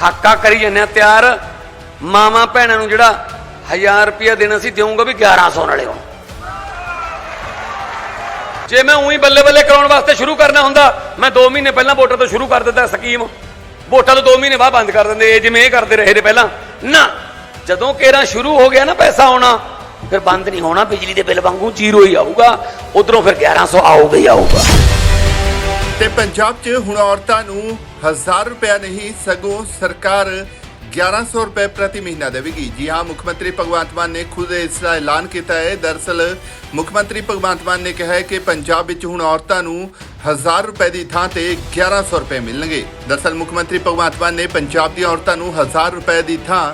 ਖਾਕਾ ਕਰੀ ਜੰਨੇ ਤਿਆਰ। ਮਾਮਾ ਭੈਣਾਂ ਨੂੰ ਜਿਹੜਾ 1000 ਰੁਪਇਆ ਦੇਣਾ ਸੀ ਦੇਵਾਂਗਾ ਵੀ 1100 ਨਾਲੇ ਹੁਣ। ਜੇ ਮੈਂ ਉਹੀ ਬੱਲੇ ਬੱਲੇ ਕਰਾਉਣ ਵਾਸਤੇ ਸ਼ੁਰੂ ਕਰਨਾ ਹੁੰਦਾ, ਮੈਂ 2 ਮਹੀਨੇ ਪਹਿਲਾਂ ਵੋਟਾਂ ਤੋਂ ਸ਼ੁਰੂ ਕਰ ਦਿੰਦਾ ਸਕੀਮ। ਵੋਟਾਂ ਤੋਂ 2 ਮਹੀਨੇ ਬਾਅਦ ਬੰਦ ਕਰ ਦਿੰਦੇ, ਇਹ ਜਿਵੇਂ ਇਹ ਕਰਦੇ ਰਹੇ ਨੇ ਪਹਿਲਾਂ। ਨਾ, ਜਦੋਂ ਕੇਰਾ ਸ਼ੁਰੂ ਹੋ ਗਿਆ ਨਾ ਪੈਸਾ ਆਉਣਾ, ਫਿਰ ਬੰਦ ਨਹੀਂ ਹੋਣਾ, ਬਿਜਲੀ ਦੇ ਬਿੱਲ ਵਾਂਗੂ ਜ਼ੀਰੋ ਹੀ ਆਊਗਾ, ਉਧਰੋਂ ਫਿਰ 1100 ਆਊਗਾ ਹੀ ਆਊਗਾ। ਤੇ ਪੰਜਾਬ 'ਚ ਹੁਣ ਔਰਤਾਂ ਨੂੰ 1000 ਰੁਪਏ ਨਹੀਂ, ਸਗੋਂ ਸਰਕਾਰ 1100 ਰੁਪਏ ਪ੍ਰਤੀ ਮਹੀਨਾ ਦੇਵੇਗੀ। ਜੀ ਹਾਂ, ਮੁੱਖ ਮੰਤਰੀ ਭਗਵੰਤ ਮਾਨ ਨੇ ਖੁਦ ਇਸ ਦਾ ਐਲਾਨ ਕੀਤਾ ਹੈ। ਦਰਸਲ ਮੁੱਖ ਮੰਤਰੀ ਭਗਵੰਤ ਮਾਨ ਨੇ ਕਿਹਾ ਹੈ ਕਿ ਪੰਜਾਬ ਵਿੱਚ ਹੁਣ ਔਰਤਾਂ ਨੂੰ 1000 ਰੁਪਏ ਦੀ ਥਾਂ ਤੇ 1100 ਰੁਪਏ ਮਿਲਣਗੇ। ਦਰਸਲ ਮੁੱਖ ਮੰਤਰੀ ਭਗਵੰਤ ਮਾਨ ਨੇ ਪੰਜਾਬ ਦੀਆਂ ਔਰਤਾਂ ਨੂੰ 1000 ਰੁਪਏ ਦੀ ਥਾਂ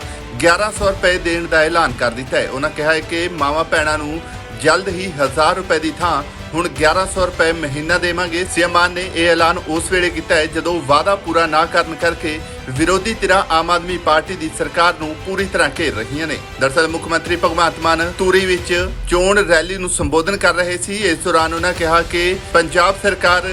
1100 ਰੁਪਏ ਦੇਣ ਦਾ ਐਲਾਨ ਕਰ ਦਿੱਤਾ ਹੈ। ਉਹਨਾਂ ਕਿਹਾ ਹੈ ਕਿ ਮਾਵਾਂ ਭੈਣਾਂ ਨੂੰ ਜਲਦ ਹੀ 1000 ਰੁਪਏ ਦੀ ਥਾਂ ਹੁਣ 1100 ਰੁਪਏ ਮਹੀਨਾ ਦੇਵਾਂਗੇ। ਸੀਐਮ ਮਾਨ ਨੇ ਇਹ ਐਲਾਨ ਉਸ ਵੇਲੇ ਕੀਤਾ ਹੈ, ਜਦੋਂ ਵਾਅਦਾ ਪੂਰਾ ਨਾ ਕਰਨ ਕਰਕੇ ਵਿਰੋਧੀ ਧਿਰਾਂ ਆਮ ਆਦਮੀ ਪਾਰਟੀ ਦੀ ਸਰਕਾਰ ਨੂੰ ਪੂਰੀ ਤਰ੍ਹਾਂ ਘੇਰ ਰਹੀਆਂ ਨੇ। ਦਰਸਲ ਮੁੱਖ ਮੰਤਰੀ ਭਗਵੰਤ ਮਾਨ ਤੂਰੀ ਵਿੱਚ ਚੋਣ ਰੈਲੀ ਨੂੰ ਸੰਬੋਧਨ ਕਰ ਰਹੇ ਸੀ। ਇਸ ਦੌਰਾਨ ਉਹਨਾਂ ਕਿਹਾ ਕਿ ਪੰਜਾਬ ਸਰਕਾਰ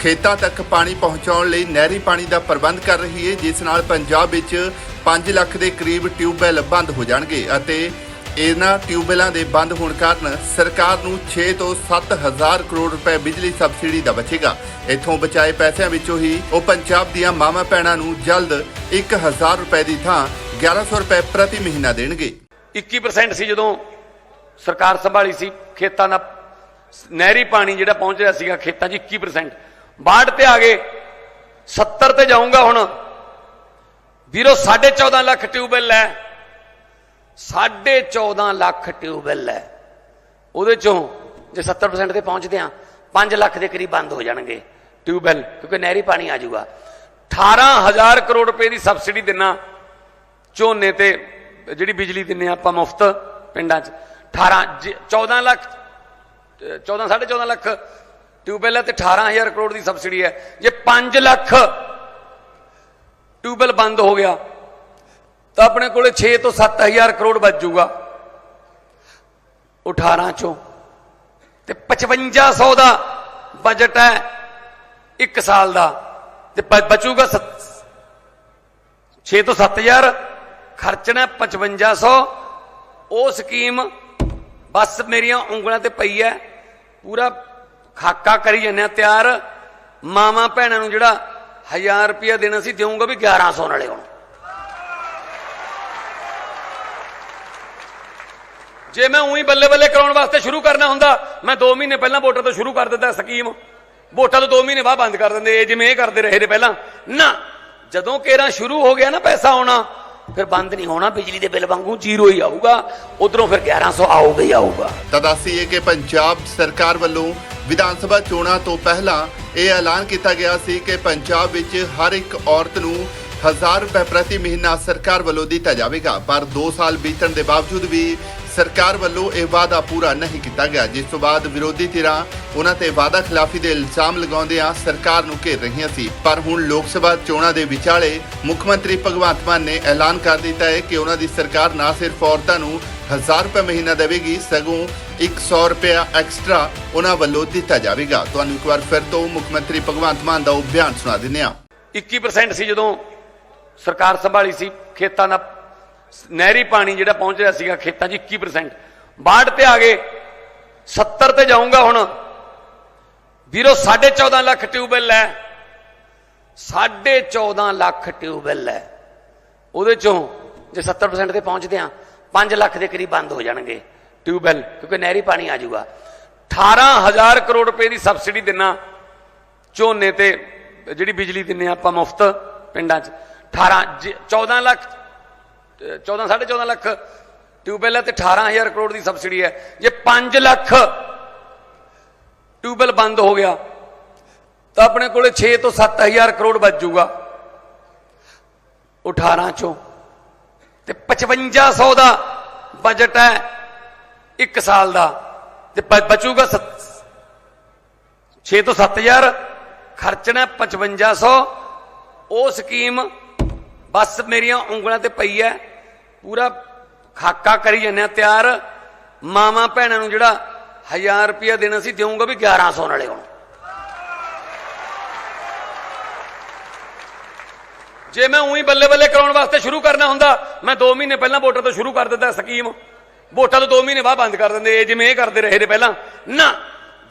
ਖੇਤਾਂ ਤੱਕ ਪਾਣੀ ਪਹੁੰਚਾਉਣ ਲਈ ਨਹਿਰੀ ਪਾਣੀ ਦਾ ਪ੍ਰਬੰਧ ਕਰ ਰਹੀ ਹੈ, ਜਿਸ ਨਾਲ ਪੰਜਾਬ ਵਿੱਚ 5 ਲੱਖ ਦੇ ਕਰੀਬ ਟਿਊਬਵੈੱਲ ਬੰਦ ਹੋ ਜਾਣਗੇ ਅਤੇ ਇਹਨਾਂ ਟਿਊਬਵੈਲਾਂ ਦੇ ਬੰਦ ਹੋਣ ਕਾਰਨ ਸਰਕਾਰ ਨੂੰ 6 ਤੋਂ 7000 ਕਰੋੜ ਰੁਪਏ ਬਿਜਲੀ ਸਬਸਿਡੀ ਦਾ ਬਚੇਗਾ। ਇੱਥੋਂ ਬਚਾਏ ਪੈਸਿਆਂ ਵਿੱਚੋਂ ਹੀ ਉਹ ਪੰਜਾਬ ਦੀਆਂ ਮਾਵਾਂ ਭੈਣਾਂ ਨੂੰ ਜਲਦ 1000 ਰੁਪਏ ਦੀ ਥਾਂ 1100 ਰੁਪਏ ਪ੍ਰਤੀ ਮਹੀਨਾ ਦੇਣਗੇ। 21% ਸੀ ਜਦੋਂ ਸਰਕਾਰ ਸੰਭਾਲੀ ਸੀ, ਖੇਤਾਂ ਦਾ ਨਹਿਰੀ ਪਾਣੀ ਜਿਹੜਾ ਪਹੁੰਚ ਰਿਹਾ ਸੀਗਾ ਖੇਤਾਂ 'ਚ 21% 62 ਤੇ ਆ ਗਏ 70 ਤੇ ਜਾਊਂਗਾ ਹੁਣ। ਵੀਰੋ 14.5 ਲੱਖ ਟਿਊਬਵੈਲ ਹੈ। 14.5 ਲੱਖ ਟਿਊਬਵੈਲ ਹੈ। ਉਹਦੇ ਚੋਂ ਜੇ 70% ਤੇ ਪਹੁੰਚਦੇ ਆ 5 ਲੱਖ ਦੇ ਕਰੀਬ ਬੰਦ ਹੋ ਜਾਣਗੇ ਟਿਊਬਵੈਲ, ਕਿਉਂਕਿ ਨਹਿਰੀ ਪਾਣੀ ਆ ਜਾਊਗਾ। 18000 ਕਰੋੜ ਰੁਪਏ ਦੀ ਸਬਸਿਡੀ ਦੇਣਾ ਝੋਨੇ ਤੇ ਜਿਹੜੀ ਬਿਜਲੀ ਦਿੰਨੇ ਆ ਆਪਾਂ ਮੁਫਤ ਪਿੰਡਾਂ 'ਚ। 18 ਜ- 14 ਲੱਖ 14 14.5 ਲੱਖ ਟਿਊਬਵੈਲ ਹੈ ਤੇ 18000 ਕਰੋੜ ਦੀ ਸਬਸਿਡੀ ਹੈ। ਜੇ 5 ਲੱਖ ਟਿਊਬਵੈਲ ਬੰਦ ਹੋ ਗਿਆ ਤਾਂ ਆਪਣੇ ਕੋਲੇ 6 ਤੋਂ 7000 ਕਰੋੜ ਬਚ ਜਾਊਗਾ। ਉਹ 18 ਚੋਂ ਤੇ 5500 ਦਾ ਬਜਟ ਹੈ ਇੱਕ ਸਾਲ ਦਾ। ਤੇ ਬ- ਬਚੂਗਾ 6 ਤੋਂ 7000 ਖਰਚਣਾ 5500 ਉਹ ਸਕੀਮ ਬਸ ਮੇਰੀਆਂ ਉਂਗਲਾਂ ਤੇ ਪਈ ਹੈ। ਪੂਰਾ ਖਾਕਾ ਕਰੀ ਜੰਨੇ ਤਿਆਰ। ਮਾਵਾਂ ਭੈਣਾਂ ਨੂੰ ਜਿਹੜਾ 1000 ਰੁਪਇਆ ਦੇਣਾ ਸੀ ਦੇਵਾਂਗਾ ਵੀ 1100 ਨਾਲੇ ਹੁਣ। ਜੇ ਮੈਂ ਉਹੀ ਬੱਲੇ ਬੱਲੇ ਕਰਾਉਣ ਵਾਸਤੇ ਸ਼ੁਰੂ ਕਰਨਾ ਹੁੰਦਾ, ਮੈਂ 2 ਮਹੀਨੇ ਪਹਿਲਾਂ ਵੋਟਰ ਤੋਂ ਸ਼ੁਰੂ ਕਰ ਦਿੰਦਾ ਸਕੀਮ। ਵੋਟਾਂ ਤੋਂ 2 ਮਹੀਨੇ ਬਾਅਦ ਬੰਦ ਕਰ ਦਿੰਦੇ, ਇਹ ਜਿਵੇਂ ਇਹ ਕਰਦੇ ਰਹੇ ਨੇ ਪਹਿਲਾਂ। ਨਾ, ਜਦੋਂ ਕੇਰਾ ਸ਼ੁਰੂ ਹੋ ਗਿਆ ਨਾ ਪੈਸਾ ਆਉਣਾ, ਫਿਰ ਬੰਦ ਨਹੀਂ ਹੋਣਾ, ਬਿਜਲੀ ਦੇ ਬਿੱਲ ਵਾਂਗੂ ਜ਼ੀਰੋ ਹੀ ਆਊਗਾ, ਉਧਰੋਂ ਫਿਰ 1100 ਆਊਗਾ ਹੀ ਆਊਗਾ। ਤਾਂ ਦੱਸੀਏ ਕਿ ਪੰਜਾਬ ਸਰਕਾਰ ਵੱਲੋਂ ਵਿਧਾਨ ਸਭਾ ਚੋਣਾਂ ਤੋਂ ਪਹਿਲਾਂ ਇਹ ਐਲਾਨ ਕੀਤਾ ਗਿਆ ਸੀ ਕਿ ਪੰਜਾਬ ਵਿੱਚ ਹਰ ਇੱਕ ਔਰਤ ਨੂੰ 1000 ਰੁਪਏ ਪ੍ਰਤੀ ਮਹੀਨਾ ਸਰਕਾਰ ਵੱਲੋਂ ਦਿੱਤਾ ਜਾਵੇਗਾ। ਪਰ 2 ਸਾਲ ਬੀਤਣ ਦੇ ਬਾਵਜੂਦ ਵੀ ਸਰਕਾਰ ਵੱਲੋਂ ਇਹ ਵਾਅਦਾ ਪੂਰਾ ਨਹੀਂ ਕੀਤਾ ਗਿਆ, ਜਿਸ ਤੋਂ ਬਾਅਦ ਵਿਰੋਧੀ ਧਿਰਾਂ ਉਹਨਾਂ ਤੇ ਵਾਅਦਾ ਖਿਲਾਫੀ ਦੇ ਇਲਜ਼ਾਮ ਲਗਾਉਂਦਿਆਂ ਸਰਕਾਰ ਨੂੰ ਘੇਰ ਰਹੀਆਂ ਸੀ। ਪਰ ਹੁਣ ਲੋਕ ਸਭਾ ਚੋਣਾਂ ਦੇ ਵਿਚਾਲੇ ਮੁੱਖ ਮੰਤਰੀ ਭਗਵੰਤ ਮਾਨ ਨੇ ਐਲਾਨ ਕਰ ਦਿੱਤਾ ਹੈ ਕਿ ਉਹਨਾਂ ਦੀ ਸਰਕਾਰ ਨਾ ਸਿਰਫ ਔਰਤਾਂ ਨੂੰ 1000 ਰੁਪਏ ਮਹੀਨਾ ਦੇਵੇਗੀ, ਸਗੋਂ 100 ਰੁਪਏ ਐਕਸਟਰਾ ਉਹਨਾਂ ਵੱਲੋਂ ਦਿੱਤਾ ਜਾਵੇਗਾ। ਤੁਹਾਨੂੰ ਇੱਕ ਵਾਰ ਫਿਰ ਤੋਂ ਮੁੱਖ ਮੰਤਰੀ ਭਗਵੰਤ ਮਾਨ ਦਾ ਉਹ ਬਿਆਨ ਸੁਣਾ ਦਿੰਦੇ ਆ 21% ਸੀ ਜਦੋਂ ਸਰਕਾਰ ਸੰਭਾਲੀ ਸੀ, ਖੇਤਾਂ ਦਾ ਨਹਿਰੀ ਪਾਣੀ ਜਿਹੜਾ ਪਹੁੰਚ ਰਿਹਾ ਸੀਗਾ ਖੇਤਾਂ 'ਚ 21% 62 ਤੇ ਆ ਗਏ। 70 ਤੇ ਜਾਊਂਗਾ ਹੁਣ। ਵੀਰੋ 14.5 ਲੱਖ ਟਿਊਬਵੈਲ ਹੈ। 14.5 ਲੱਖ ਟਿਊਬਵੈਲ ਹੈ। ਉਹਦੇ ਚੋਂ ਜੇ 70% ਤੇ ਪਹੁੰਚਦੇ ਆ 5 ਲੱਖ ਦੇ ਕਰੀਬ ਬੰਦ ਹੋ ਜਾਣਗੇ ਟਿਊਬਵੈਲ, ਕਿਉਂਕਿ ਨਹਿਰੀ ਪਾਣੀ ਆ ਜਾਊਗਾ। 18000 ਕਰੋੜ ਰੁਪਏ ਦੀ ਸਬਸਿਡੀ ਦੇਣਾ ਝੋਨੇ ਤੇ ਜਿਹੜੀ ਬਿਜਲੀ ਦਿੰਨੇ ਆ ਆਪਾਂ ਮੁਫਤ ਪਿੰਡਾਂ 'ਚ। 18 ਜ- 14 ਲੱਖ 14 14.5 ਲੱਖ। ਟਿਊਬਵੈਲ ਹੈ ਤੇ 18000 ਕਰੋੜ ਦੀ ਸਬਸਿਡੀ ਹੈ। ਜੇ 5 ਲੱਖ ਟਿਊਬਵੈਲ ਬੰਦ ਹੋ ਗਿਆ, ਤਾਂ ਆਪਣੇ ਕੋਲੇ 6 ਤੋਂ 7000 ਕਰੋੜ ਬਚ ਜਾਊਗਾ। ਉਹ 18 ਚੋਂ। ਤੇ 5500 ਦਾ ਬਜਟ ਹੈ ਇੱਕ ਸਾਲ ਦਾ। ਤੇ ਬਚੂਗਾ 6 ਤੋਂ 7000 ਖਰਚਣਾ 5500 ਉਹ ਸਕੀਮ ਬਸ ਮੇਰੀਆਂ ਉਂਗਲਾਂ ਤੇ ਪਈ ਹੈ। ਪੂਰਾ ਖਾਕਾ ਕਰੀ ਜੰਨੇ ਤਿਆਰ। ਮਾਵਾਂ ਭੈਣਾਂ ਨੂੰ ਜਿਹੜਾ 1000 ਰੁਪਇਆ ਦੇਣਾ ਸੀ ਦੇਵਾਂਗਾ ਵੀ 1100 ਨਾਲੇ ਹੁਣ। ਜੇ ਮੈਂ ਉਹੀ ਬੱਲੇ ਬੱਲੇ ਕਰਾਉਣ ਵਾਸਤੇ ਸ਼ੁਰੂ ਕਰਨਾ ਹੁੰਦਾ, ਮੈਂ 2 ਮਹੀਨੇ ਪਹਿਲਾਂ ਵੋਟਾਂ ਤੋਂ ਸ਼ੁਰੂ ਕਰ ਦਿੰਦਾ ਸਕੀਮ। ਵੋਟਾਂ ਤੋਂ 2 ਮਹੀਨੇ ਬਾਅਦ ਬੰਦ ਕਰ ਦਿੰਦੇ, ਇਹ ਜਿਵੇਂ ਇਹ ਕਰਦੇ ਰਹੇ ਨੇ ਪਹਿਲਾਂ। ਨਾ,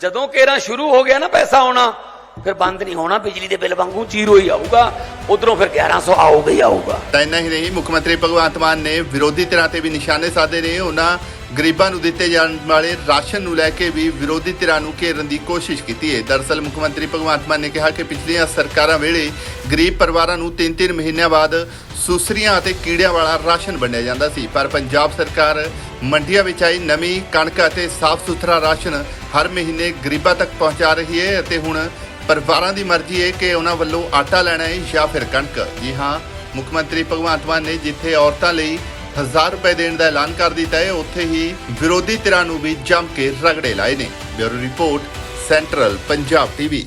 ਜਦੋਂ ਕੇਰਾ ਸ਼ੁਰੂ ਹੋ ਗਿਆ ਨਾ ਪੈਸਾ ਆਉਣਾ ਫਿਰ ਬੰਦ ਨਹੀਂ ਹੋਣਾ, ਬਿਜਲੀ ਦੇ ਬਿੱਲ ਵਾਂਗੂ ਜ਼ੀਰੋ ਹੀ ਆਊਗਾ, ਉਧਰੋਂ ਫਿਰ 1100 ਆਊਗਾ ਹੀ ਆਊਗਾ। ਤਾਂ ਇੰਨਾ ਹੀ ਨਹੀਂ ਮੁੱਖ ਮੰਤਰੀ ਭਗਵੰਤ ਮਾਨ ਨੇ ਵਿਰੋਧੀ ਧਿਰਾਂ ਤੇ ਵੀ ਨਿਸ਼ਾਨੇ ਸਾਧੇ ਨੇ, ਉਹਨਾਂ ਗਰੀਬਾਂ ਨੂੰ ਦਿੱਤੇ ਜਾਣ ਵਾਲੇ ਰਾਸ਼ਨ ਨੂੰ ਲੈ ਕੇ ਵੀ ਵਿਰੋਧੀ ਧਿਰਾਂ ਨੂੰ ਘੇਰਨ ਦੀ ਕੋਸ਼ਿਸ਼ ਕੀਤੀ ਹੈ। ਦਰਅਸਲ ਮੁੱਖ ਮੰਤਰੀ ਭਗਵੰਤ ਮਾਨ ਨੇ ਕਿਹਾ ਕਿ ਪਿਛਲੀਆਂ ਸਰਕਾਰਾਂ ਵੇਲੇ ਗਰੀਬ ਪਰਿਵਾਰਾਂ ਨੂੰ 3-3 ਮਹੀਨਿਆਂ ਬਾਅਦ ਸੁਸਰੀਆਂ ਅਤੇ ਕੀੜਿਆਂ ਵਾਲਾ ਰਾਸ਼ਨ ਵੰਡਿਆ ਜਾਂਦਾ ਸੀ। ਪਰ ਪੰਜਾਬ ਸਰਕਾਰ ਮੰਡੀਆਂ ਵਿੱਚ ਆਈ ਨਵੀਂ ਕਣਕ ਅਤੇ ਸਾਫ਼ ਸੁਥਰਾ ਰਾਸ਼ਨ ਹਰ ਮਹੀਨੇ ਗਰੀਬਾਂ ਤੱਕ ਪਹੁੰਚਾ ਰਹੀ ਹੈ ਅਤੇ ਹੁਣ ਪਰਿਵਾਰਾਂ ਦੀ ਮਰਜ਼ੀ ਹੈ ਕਿ ਉਹਨਾਂ ਵੱਲੋਂ ਆਟਾ ਲੈਣਾ ਹੈ ਜਾਂ ਫਿਰ ਕਣਕ। ਜੀ ਹਾਂ, ਮੁੱਖ ਮੰਤਰੀ ਭਗਵੰਤ ਮਾਨ ਨੇ ਜਿੱਥੇ ਔਰਤਾਂ ਲਈ 1000 ਰੁਪਏ ਦੇਣ ਦਾ ਐਲਾਨ ਕਰ ਦਿੱਤਾ ਹੈ, ਉੱਥੇ ਹੀ ਵਿਰੋਧੀ ਧਿਰਾਂ ਨੂੰ ਵੀ ਜੰਮ ਕੇ ਰਗੜੇ ਲਾਏ ਨੇ। Bureau report, central Punjab TV.